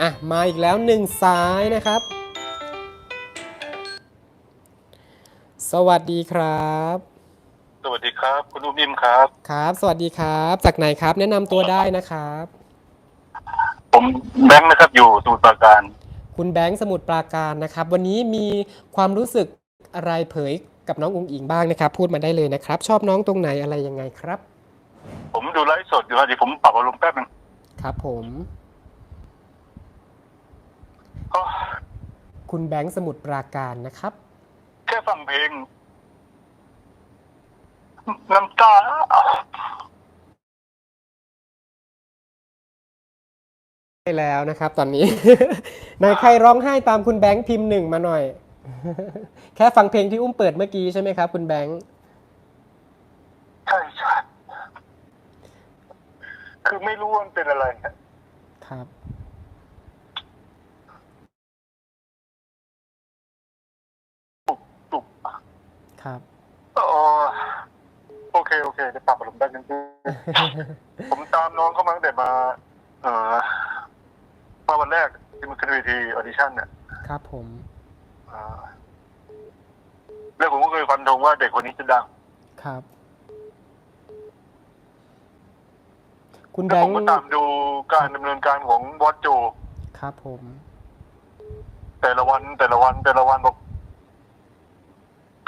อะมาอีกแล้วหนึ่งสายนะครับ สวัสดีครับ สวัสดีครับ คุณอุ้มอิ่มครับ ครับ สวัสดีครับ จากไหนครับ แนะนำตัวได้นะครับ ผมแบงค์นะครับอยู่สมุทรปราการ คุณแบงค์สมุทรปราการนะครับ วันนี้มีความรู้สึกอะไรเผยกับน้องอุงอิงบ้างนะครับ พูดมาได้เลยนะครับ ชอบน้องตรงไหนอะไรยังไงครับ ผมดูไลฟ์สดอยู่นะเดี๋ยวผมปรับอารมณ์แป๊บนึงครับผมก็ คุณแบงค์สมุทรปราการนะครับ แค่ฟังเพลง น้ำตาได้แล้วนะครับ ตอนนี้ไหนใครร้องไห้ตามคุณแบงค์พิมพ์หนึ่งมาหน่อย แค่ฟังเพลงที่อุ้มเปิดเมื่อกี้ใช่ไหมครับคุณแบงค์ใช่ใช่คือไม่รู้ว่ามันเป็นอะไรนะครับ ตุก ครับ อ๋อโอเคโอเคจะปรับอารมณ์ได้จริงๆ ผมตามน้องเข้ามาตั้งแต่มา เอ่อมาวันแรกที่มันขึ้นเวทีออดิชั่นเนี่ยครับผมอ่าแล้วผมก็เคยฟันธงว่าเด็กคนนี้จะดัง ครับ คุณแล้แบวผงมค์ก็ตามดูการดำเนินการของบอสโจ ครับผม แต่ละวันแต่ละวันแต่ละวันบอก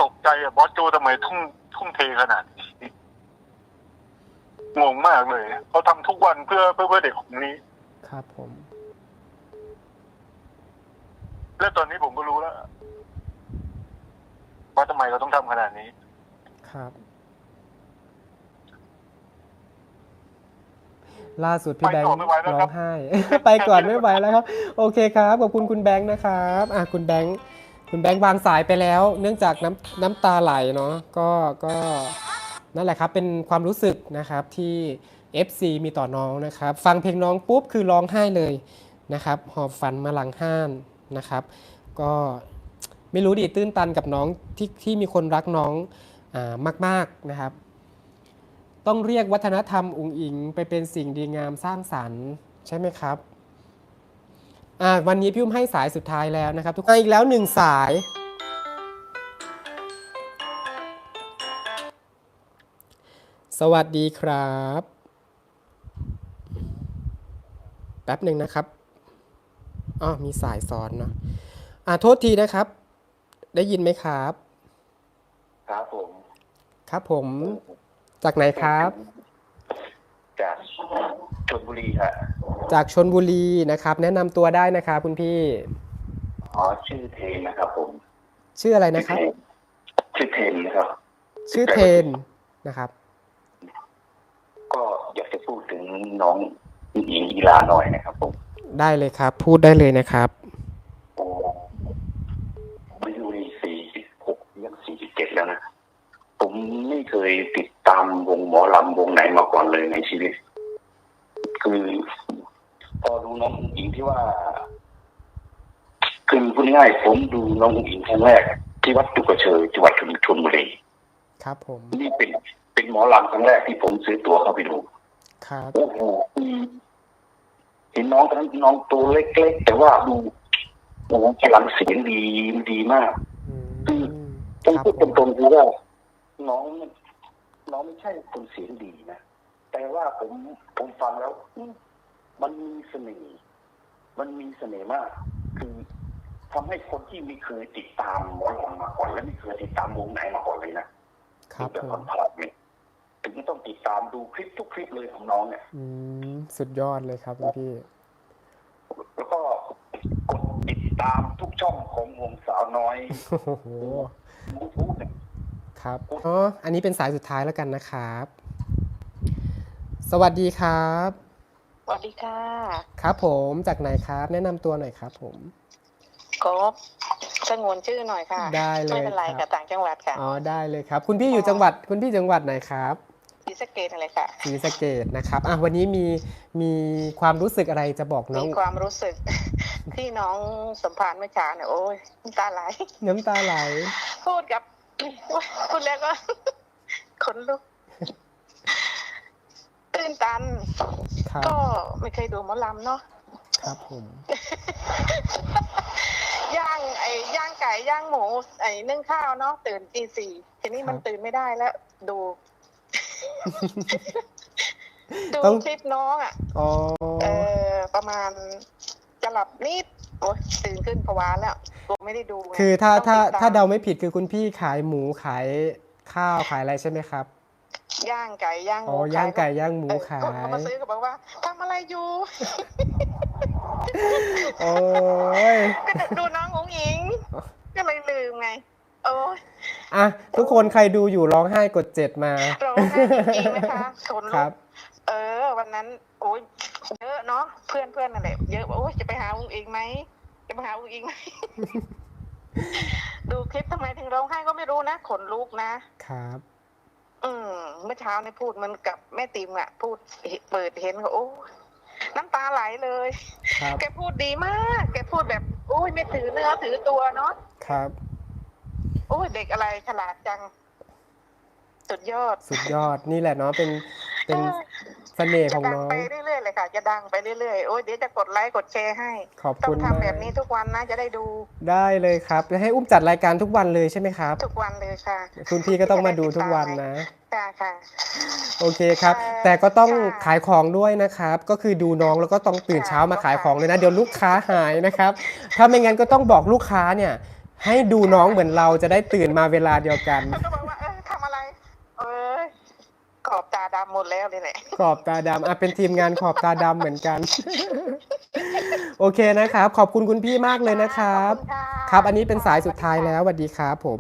ตกใจอะบอสโจทำไมทุ่มทุ่มเทขนาดนี้งงมากเลยเขาทำทุกวันเพื่อเพื่อเพื่อเด็กคนนี้ ครับผม และตอนนี้ผมก็รู้แล้วว่าทำไมเขาต้องทำขนาดนี้ ครับ ล่าสุดพี่แบงค์ไปต่อไม่ไหวแล้วร้ครัอบ งไห้ ไปก่อนไม่ไหวแล้วครับ โอเคครับ ขอบคุณคุณแบงค์นะครับ อะคุณแบงค์ คุณแบงค์วางสายไปแล้ว เนื่องจากน้ำน้ำตาไหลเนาะก็ก็นั่นแหละครับเป็นความรู้สึกนะครับที่ FC มีต่อน้องนะครับ ฟังเพลงน้องปุ๊บคือร้องไห้เลยนะครับหอบฝันมาหลังห้านนะครับ ก็ไม่รู้ดิตื้นตันกับน้องที่ที่มีคนรักน้องอามาก ๆนะครับ ต้องเรียกวัฒนธรรมอุงอิงไปเป็นสิ่งดีงามสร้างสรรค์ใช่ไหมครับ อ่าวันนี้พี่อุ้มให้สายสุดท้ายแล้วนะครับ ทุกคนอีกแล้วหนึ่งสาย สวัสดีครับ แป๊บหนึ่งนะครับอ๋อมีสายซ้อนเนาะอ่าโทษทีนะครับ ได้ยินไหมครับ ครับผม ครับผม จากไหนครับ จากชลบุรีฮะ จากชนบุรีนะครับ แนะนำตัวได้นะครับคุณพี่ อ๋อชื่อเทนนะครับ ผม ชื่ออะไรนะครับ ชื่อเทนนะครับ ชื่อเทนนะครับ ก็อยากจะพูดถึงน้องหญิงอีลาหน่อยนะครับ ผม ได้เลยครับ พูดได้เลยนะครับโอ้อายุนี่สี่สิบหกยังสี่สิบเจ็ดแล้วนะผมไม่เคยติดตามวงหมอลำวงไหนมาก่อนเลยในชีวิต คือ พอดูน้องหญิงที่ว่าคือพูดง่ายๆผมดูน้องหญิงครั้งแรก ที่วัดจุกกระเชยจังหวัดชลชลบุรีครับ ผมนี่เป็นเป็นหมอลำครั้งแรกที่ผมซื้อตั๋วเข้าไปดูครับโอ้โหเห็นน้องทั้งน้องตัวเล็กๆแต่ว่าดูโอ้โหพลังเสียงดีดีมากอืมต้องครับพูดผมตรงๆคือว่าน้องน้องไม่ใช่คนเสียงดีนะแต่ว่าผมผมฟังแล้วอื มมันมีเสน่ห์มันมีเสน่ห์มาก คือทำให้คนที่ไม่เคยติดตามหมอลำมาก่อนและไม่เคยติดตามวงไหนมาก่อนเลยนะครับแบบผมผ่านๆเนี่ยถึงต้องติดตามดูคลิปทุกคลิปเลยของน้องเนี่ย อืมสุดยอดเลยครับคุณพี่แล้วก็กดติดตามทุกช่องของวงสาวน้อยโอ้โหยูทูบเนี่ยครับอ๋ออันนี้เป็นสายสุดท้ายแล้วกันนะครับ สวัสดีครับส วัสดีค่ะ ครับผมจากไหนครับ แนะนำตัวหน่อยครับผมก็สงวนชื่อหน่อยค่ะได้เลยไม่เป็นไรครัค่ะบต่างจังหวัดค่ะอ๋อได้เลยครับ คุณพี่อยู่จังหวัดคุณพี่จังหวัดไหนครับศรีสะเกดอะไรค่ะศรีสะเกดนะครับอะวันนี้มีมีความรู้สึกอะไรจะบอกน้อมีงความรู้สึก ที่น้องสัมภาษณ์เมื่อเช้าเนี่ยโอ้ยน้ำตาไหลน้ำตาไหลพูดกับพูดแล้วก็ขนลุกตื้ นตัน ครับก็ไม่เคยดูหมอลำเนาะ ครับผมย่างไอ้ย่างไก่ย่างหมู ไอ้นึ่งข้าวเนาะตื่นตีสี่ทีนี้มันตื่นไม่ได้แล้วดู ดูต้องคลิปน้องอะ อ๋อเออประมาณจะหลับนิดโอ้ยตื่นขึ้นผวาแล้วกลัวไม่ได้ดูไงคือถ้าต้องถ้าติตมถ้าเดาไม่ผิดคือคุณพี่ขายหมูขายข้าวขายอะไรใช่ไหมครับ ย่างไก่ย่างหอ๋อมูย่างไก่ขย่างหมูเออขายคนเขามาซื้อก็บอกว่าทำอะไรอยู่โอ้ยก็ดูน้ององอิงก็เลยลืมไงโอ้ยอะทุกคนใครดูอยู่ร้องไห้กดเจ็ดมาร้องไห้จริงๆนะคะขนคลุรักบเออ วันนั้นโอ้ยเยอะเนาะเพื่อนเพื่อนนั่นแหละเยอะบอกโอ้ยจะไปหาอุ้งอิงไหมจะไปหาอุ้งอิงไหมดูคลิปทำไมถึงร้องไห้ก็ไม่รู้นะ ขนลุกนะครับ อืมเมื่อเช้าเนี่ยพูดเหมันกับแม่ติมอะพูดเปิดเห็นก็โอ้ยน้ำตาไหลเลย ครับแกพูดดีมาก แกพูดแบบโอ้ยไม่ถือเนื้อถือตัวเนาะครับ โอ้ยเด็กอะไรฉลาดจัง สุดยอด สุดยอดนี่แหละเนาะเป็นเป็น เออเสน่ห์ขจะองดังน้องไปเรื่อยๆเลยค่ะ จะดังไปเรื่อยๆ โอ้ยเดี๋ยวจะกดไลค์กดแชร์ให้ขอบต้อคุงณทำมากแบบนี้ทุกวันนะจะได้ดูได้เลยครับจะให้อุ้มจัดรายการทุกวันเลยใช่ไหมครับ ทุกวันเลยค่ะคุณพี่ก็ต้องมาดูทุกวันนะ ค่ะค่ะ โอเคครับค่ะแต่ก็ต้องค่ะขายของด้วยนะครับ ก็คือดูน้องแล้วก็ต้องตื่นค่ะเช้ามาขายของเลยนะ เดี๋ยวลูกค้าหายนะครับ ถ้าไม่งั้นก็ต้องบอกลูกค้าเนี่ย ให้ดูน้องเหมือนเราจะได้ตื่นมาเวลาเดียวกัน เขาก็บอกว่าเออทำอะไร เอ้ย ขอบตาดำหมดแล้วเลยแหละขอบตาดำอะเป็นทีมงานขอบตาดำเหมือนกัน โอเคนะครับ ขอบคุณคุณพี่มากเลยนะครับขอณะครับ อันนี้เป็นสายสุดท้ายแล้วสวัสดีครับผม